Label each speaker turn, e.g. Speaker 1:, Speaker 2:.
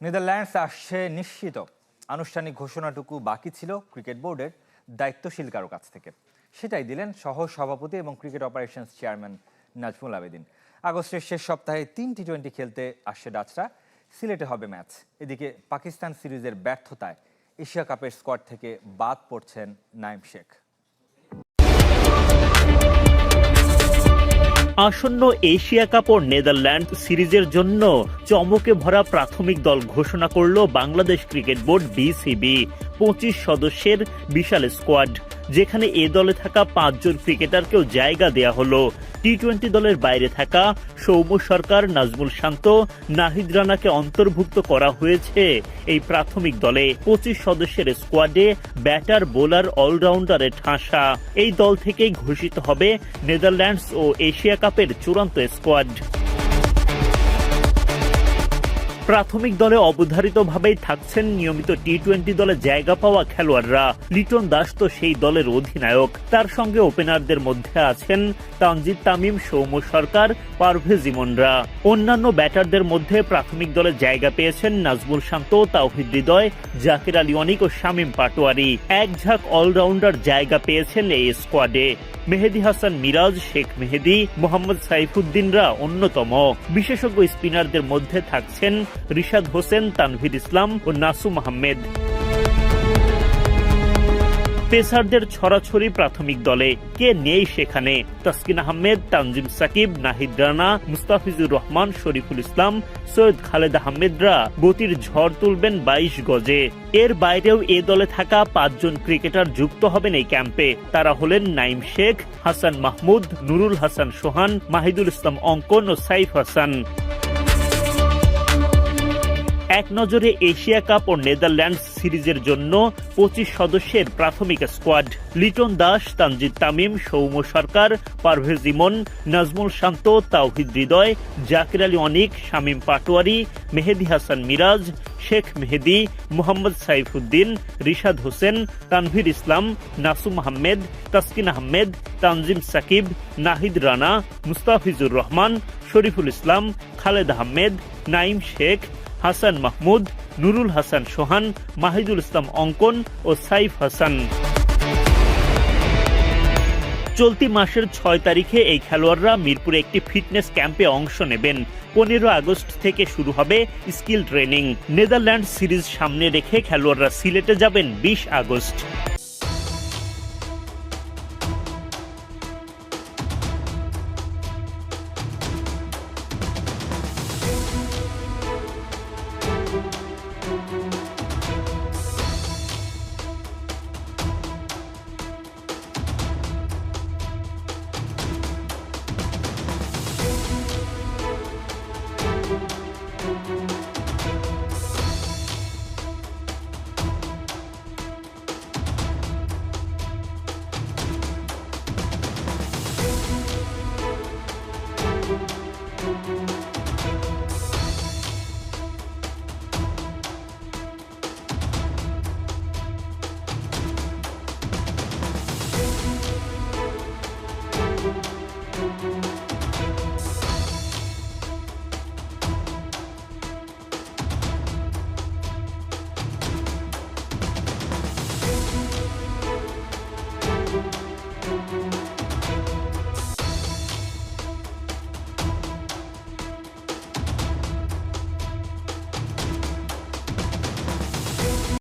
Speaker 1: Netherlands আসছে নিশ্চিত। আনুষ্ঠানিক ঘোষণাটুকু বাকি ছিল ক্রিকেট বোর্ডের দায়িত্বশীল কারও কাছ থেকে। সেটাই দিলেন সহ সভাপতি এবং cricket operations chairman Nazmul Abedin. আগস্টের শেষ সপ্তাহে তিন টি টোয়েন্টি খেলতে আসছে ডাচরা। সিলেটে হবে ম্যাচ। এদিকে পাকিস্তান সিরিজের ব্যর্থতায় এশিয়া কাপের স্কোয়াড থেকে বাদ পড়ছেন নাইম শেখ।
Speaker 2: আসন্ন এশিয়া কাপ ও নেদারল্যান্ড সিরিজের জন্য চমকে ভরা প্রাথমিক দল ঘোষণা করল বাংলাদেশ ক্রিকেট বোর্ড বিসিবি, পঁচিশ সদস্যের বিশাল স্কোয়াড। যেখানে এ দলে থাকা পাঁচজন ক্রিকেটারকেও জায়গা দেয়া হলো। টি টোয়েন্টি দলের বাইরে থাকা সৌম্য সরকার, নাজমুল শান্ত, নাহিদ রানাকে অন্তর্ভুক্ত করা হয়েছে এই প্রাথমিক দলে। পঁচিশ সদস্যের স্কোয়াডে ব্যাটার, বোলার, অলরাউন্ডারের ঠাসা। এই দল থেকেই ঘোষিত হবে নেদারল্যান্ডস ও এশিয়া কাপের চূড়ান্ত স্কোয়াড। প্রাথমিক দলে অবধারিতভাবেই থাকছেন নিয়মিত টি টোয়েন্টি দলে জায়গা পাওয়া খেলোয়াড়রা। লিটন দাস তো সেই দলের অধিনায়ক। তার সঙ্গে ওপেনারদের মধ্যে আছেন তানজিদ তামিম, সৌম্য সরকার, পারভেজ ইমনরা। অন্যান্য ব্যাটারদের মধ্যে প্রাথমিক দলে জায়গা পেয়েছেন নাজমুল শান্ত, তাওহিদ হৃদয়, জাকির আলী অনিক ও শামীম পাটোয়ারি। এক ঝাঁক অলরাউন্ডার জায়গা পেয়েছেন এই স্কোয়াডে। মেহেদি হাসান মিরাজ, শেখ মেহেদি, মোহাম্মদ সাইফুদ্দিনরা অন্যতম। বিশেষজ্ঞ স্পিনারদের মধ্যে থাকছেন রিশাদ হোসেন, তানভীর ইসলাম ও নাসুম আহমেদ। পেসারদের ছড়াছড়ি প্রাথমিক দলে কে নেই সেখানে? তাসকিন আহমেদ, তানজিম সাকিব, নাহিদ রানা, মুস্তাফিজুর রহমান, শরীফুল ইসলাম, সৈয়দ খালেদ আহমেদরা গতির ঝড় তুলবেন বাইশ গজে। এর বাইরেও এ দলে থাকা পাঁচজন ক্রিকেটার যুক্ত হবেন এই ক্যাম্পে। তারা হলেন নাইম শেখ, হাসান মাহমুদ, নুরুল হাসান সোহান, মাহিদুল ইসলাম অঙ্কন ও সাইফ হাসান। এক নজরে এশিয়া কাপ ও নেদারল্যান্ডস সিরিজের জন্য পঁচিশ সদস্যের প্রাথমিক স্কোয়াড। লিটন দাস, তানজিদ তামিম, সৌম্য সরকার, পারভেজ ইমন, নাজমুল শান্ত, তাওহিদ হৃদয়, জাকির আলী অনিক, শামীম পাটোয়ারি, মেহেদি হাসান মিরাজ, শেখ মেহেদি, মোহাম্মদ সাইফুদ্দিন, রিশাদ হোসেন, তানভীর ইসলাম, নাসুম আহমেদ, তাসকিন আহমেদ, তানজিম সাকিব, নাহিদ রানা, মুস্তাফিজুর রহমান, শরীফুল ইসলাম, খালেদ আহমেদ নাইম শেখ হাসান মাহমুদ, নুরুল হাসান সোহান, মাহিদুল ইসলাম অঙ্কন ও সাইফ হাসান। চলতি মাসের ছয় তারিখে এই খেলোয়াড়রা মিরপুরে একটি ফিটনেস ক্যাম্পে অংশ নেবেন। পনেরো আগস্ট থেকে শুরু হবে স্কিল ট্রেনিং। নেদারল্যান্ড সিরিজ সামনে রেখে খেলোয়াড়রা সিলেটে যাবেন বিশ আগস্ট।